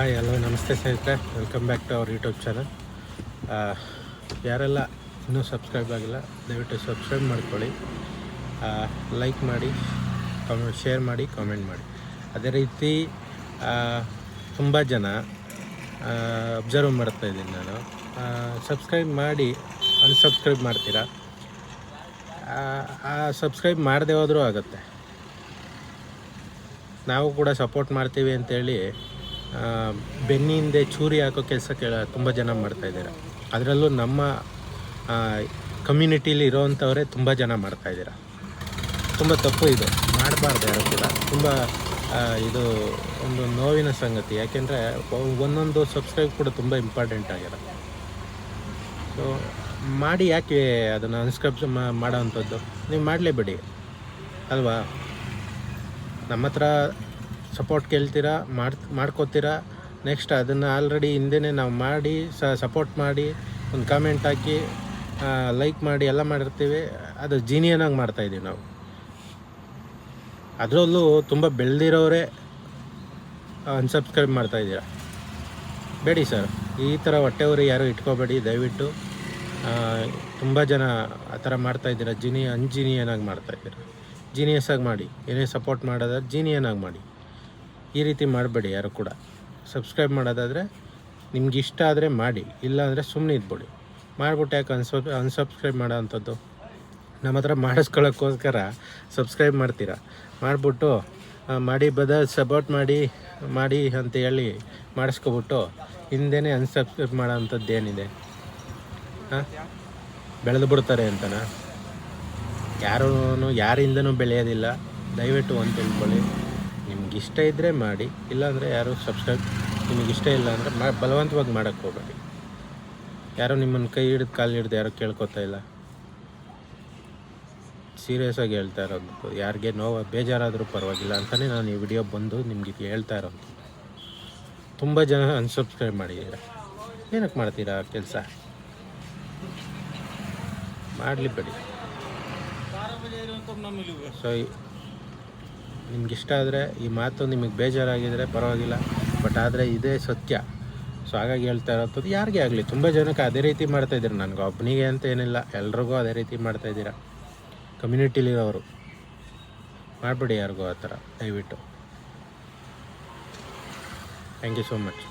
Hi hello ನಮಸ್ತೆ ಸ್ನೇಹಿತರೆ. Welcome back to our YouTube channel ಯಾರೆಲ್ಲ ಇನ್ನೂ ಸಬ್ಸ್ಕ್ರೈಬ್ ಆಗಿಲ್ಲ, ದಯವಿಟ್ಟು ಸಬ್ಸ್ಕ್ರೈಬ್ ಮಾಡ್ಕೊಳ್ಳಿ. ಲೈಕ್ ಮಾಡಿ ಕಾಮೆಂಟ್ ಶೇರ್ ಮಾಡಿ ಕಾಮೆಂಟ್ ಮಾಡಿ. ಅದೇ ರೀತಿ ತುಂಬ ಜನ ಅಬ್ಸರ್ವ್ ಮಾಡ್ತಾ ಇದ್ದೀನಿ ನಾನು. ಸಬ್ಸ್ಕ್ರೈಬ್ ಮಾಡಿ ಅನ್ಸಬ್ಸ್ಕ್ರೈಬ್ ಮಾಡ್ತೀರಾ? ಆ ಸಬ್ಸ್ಕ್ರೈಬ್ ಮಾಡದೆ ಹೋದರೂ ಆಗುತ್ತೆ. ನಾವು ಕೂಡ ಸಪೋರ್ಟ್ ಮಾಡ್ತೀವಿ ಅಂತೇಳಿ ಬೆನ್ನಿ ಹಿಂದೆ ಚೂರಿ ಹಾಕೋ ಕೆಲಸ ಕೇಳ ತುಂಬ ಜನ ಮಾಡ್ತಾಯಿದ್ದೀರಾ ಅದರಲ್ಲೂ ನಮ್ಮ ಕಮ್ಯುನಿಟೀಲಿ ಇರೋವಂಥವರೇ ತುಂಬ ಜನ ಮಾಡ್ತಾಯಿದ್ದೀರಾ ತುಂಬ ತಪ್ಪು ಇದು. ಮಾಡಬಾರ್ದು ಯಾರು ಕೂಡ. ತುಂಬ ಇದು ಒಂದು ನೋವಿನ ಸಂಗತಿ. ಯಾಕೆಂದರೆ ಒಂದೊಂದು ಸಬ್ಸ್ಕ್ರೈಬ್ ಕೂಡ ತುಂಬ ಇಂಪಾರ್ಟೆಂಟ್ ಆಗಿರುತ್ತೆ ಸೊ ಮಾಡಿ ಯಾಕೆ ಅದನ್ನು ಅನ್ಸ್ಕ್ರೈಬ್ ಮಾಡೋವಂಥದ್ದು ನೀವು ಮಾಡಲೇಬೇಡಿ ಅಲ್ವಾ? ನಮ್ಮ ಹತ್ರ ಸಪೋರ್ಟ್ ಕೇಳ್ತೀರಾ ಮಾಡ್ ಮಾಡ್ಕೋತೀರಾ? ನೆಕ್ಸ್ಟ್ ಅದನ್ನು ಆಲ್ರೆಡಿ ಹಿಂದೆನೇ ನಾವು ಮಾಡಿ ಸಪೋರ್ಟ್ ಮಾಡಿ, ಒಂದು ಕಾಮೆಂಟ್ ಹಾಕಿ ಲೈಕ್ ಮಾಡಿ, ಎಲ್ಲ ಮಾಡಿರ್ತೀವಿ. ಅದು ಜೀನಿಯನಾಗಿ ಮಾಡ್ತಾಯಿದ್ದೀವಿ ನಾವು. ಅದರಲ್ಲೂ ತುಂಬ ಬೆಳೆದಿರೋರೇ ಅನ್ಸಬ್ಸ್ಕ್ರೈಬ್ ಮಾಡ್ತಾಯಿದ್ದೀರಾ ಬೇಡಿ ಸರ್ ಈ ಥರ ಹೊಟ್ಟೆವರು ಯಾರೂ ಇಟ್ಕೋಬೇಡಿ, ದಯವಿಟ್ಟು. ತುಂಬ ಜನ ಆ ಥರ ಮಾಡ್ತಾಯಿದ್ದೀರಾ ಜಿನಿ ಅನ್ಜಿನಿಯನಾಗಿ ಮಾಡ್ತಾಯಿದ್ದೀರಾ ಜೀನಿಯಸ್ಸಾಗಿ ಮಾಡಿ. ಏನೇ ಸಪೋರ್ಟ್ ಮಾಡೋದಾದ್ರೆ ಜೀನಿಯನಾಗಿ ಮಾಡಿ. ಈ ರೀತಿ ಮಾಡಬೇಡಿ ಯಾರು ಕೂಡ. ಸಬ್ಸ್ಕ್ರೈಬ್ ಮಾಡೋದಾದರೆ ನಿಮ್ಗೆ ಇಷ್ಟ ಆದರೆ ಮಾಡಿ, ಇಲ್ಲಾಂದರೆ ಸುಮ್ಮನೆ ಇದ್ಬಿಡಿ. ಮಾಡಿಬಿಟ್ಟು ಯಾಕೆ ಅನ್ಸಬ್ ಅನ್ಸಬ್ಸ್ಕ್ರೈಬ್ ಮಾಡೋ ಅಂಥದ್ದು? ನಮ್ಮ ಹತ್ರ ಮಾಡಿಸ್ಕೊಳ್ಳೋಕ್ಕೋಸ್ಕರ ಸಬ್ಸ್ಕ್ರೈಬ್ ಮಾಡ್ತೀರಾ? ಮಾಡಿಬಿಟ್ಟು ಮಾಡಿ ಬದ ಸಪೋರ್ಟ್ ಮಾಡಿ ಮಾಡಿ ಅಂತ ಹೇಳಿ ಮಾಡಿಸ್ಕೊಬಿಟ್ಟು ಹಿಂದೆನೇ ಅನ್ಸಬ್ಸ್ಕ್ರೈಬ್ ಮಾಡೋ ಅಂಥದ್ದು ಏನಿದೆ? ಹಾಂ ಬೆಳೆದು ಬಿಡ್ತಾರೆ ಅಂತನಾ? ಯಾರೂ ಯಾರಿಂದನೂ ಬೆಳೆಯೋದಿಲ್ಲ. ದಯವಿಟ್ಟು ಒಂದು ತಿಳ್ಕೊಳ್ಳಿ. ನಿಮ್ಗೆ ಇಷ್ಟ ಇದ್ದರೆ ಮಾಡಿ ಇಲ್ಲಾಂದರೆ ಯಾರು ಸಬ್ಸ್ಕ್ರೈಬ್ ನಿಮಗೆ ಇಷ್ಟ ಇಲ್ಲ ಅಂದರೆ ಮಾ ಬಲವಂತವಾಗಿ ಮಾಡೋಕ್ಕೆ ಹೋಗಬೇಡಿ. ಯಾರೋ ನಿಮ್ಮನ್ನು ಕೈ ಹಿಡಿದು ಕಾಲು ಹಿಡಿದು ಯಾರೋ ಕೇಳ್ಕೊತಾ ಇಲ್ಲ. ಸೀರಿಯಸ್ ಆಗಿ ಹೇಳ್ತಾ ಇರೋದು. ಯಾರಿಗೆ ನೋವು ಬೇಜಾರಾದರೂ ಪರವಾಗಿಲ್ಲ ಅಂತಲೇ ನಾನು ಈ ವಿಡಿಯೋ ಬಂದು ನಿಮಗೆ ಹೇಳ್ತಾ ಇರೋದು. ತುಂಬ ಜನ ಅನ್ಸಬ್ಸ್ಕ್ರೈಬ್ ಮಾಡಿದ್ದೀರ? ಏನಕ್ಕೆ ಮಾಡ್ತೀರಾ ಕೆಲಸ? ಮಾಡಲಿ ಬಿಡಿ. ಸೊ ನಿಮ್ಗೆ ಇಷ್ಟ ಆದರೆ ಈ ಮಾತು ನಿಮಗೆ ಬೇಜಾರಾಗಿದ್ದರೆ ಪರವಾಗಿಲ್ಲ, ಬಟ್ ಆದರೆ ಇದೇ ಸತ್ಯ. ಸೊ ಹಾಗಾಗಿ ಹೇಳ್ತಾ ಇರೋದು, ಯಾರಿಗೆ ಆಗಲಿ, ತುಂಬ ಜನಕ್ಕೆ ಅದೇ ರೀತಿ ಮಾಡ್ತಾಯಿದ್ದೀರ ನನಗೆ ಒಬ್ಬನಿಗೆ ಅಂತ ಏನಿಲ್ಲ, ಎಲ್ರಿಗೂ ಅದೇ ರೀತಿ ಮಾಡ್ತಾಯಿದ್ದೀರ ಕಮ್ಯುನಿಟಿಲಿರೋರು, ಮಾಡಬೇಡಿ ಯಾರಿಗೂ ಆ ಥರ, ದಯವಿಟ್ಟು. Thank you so much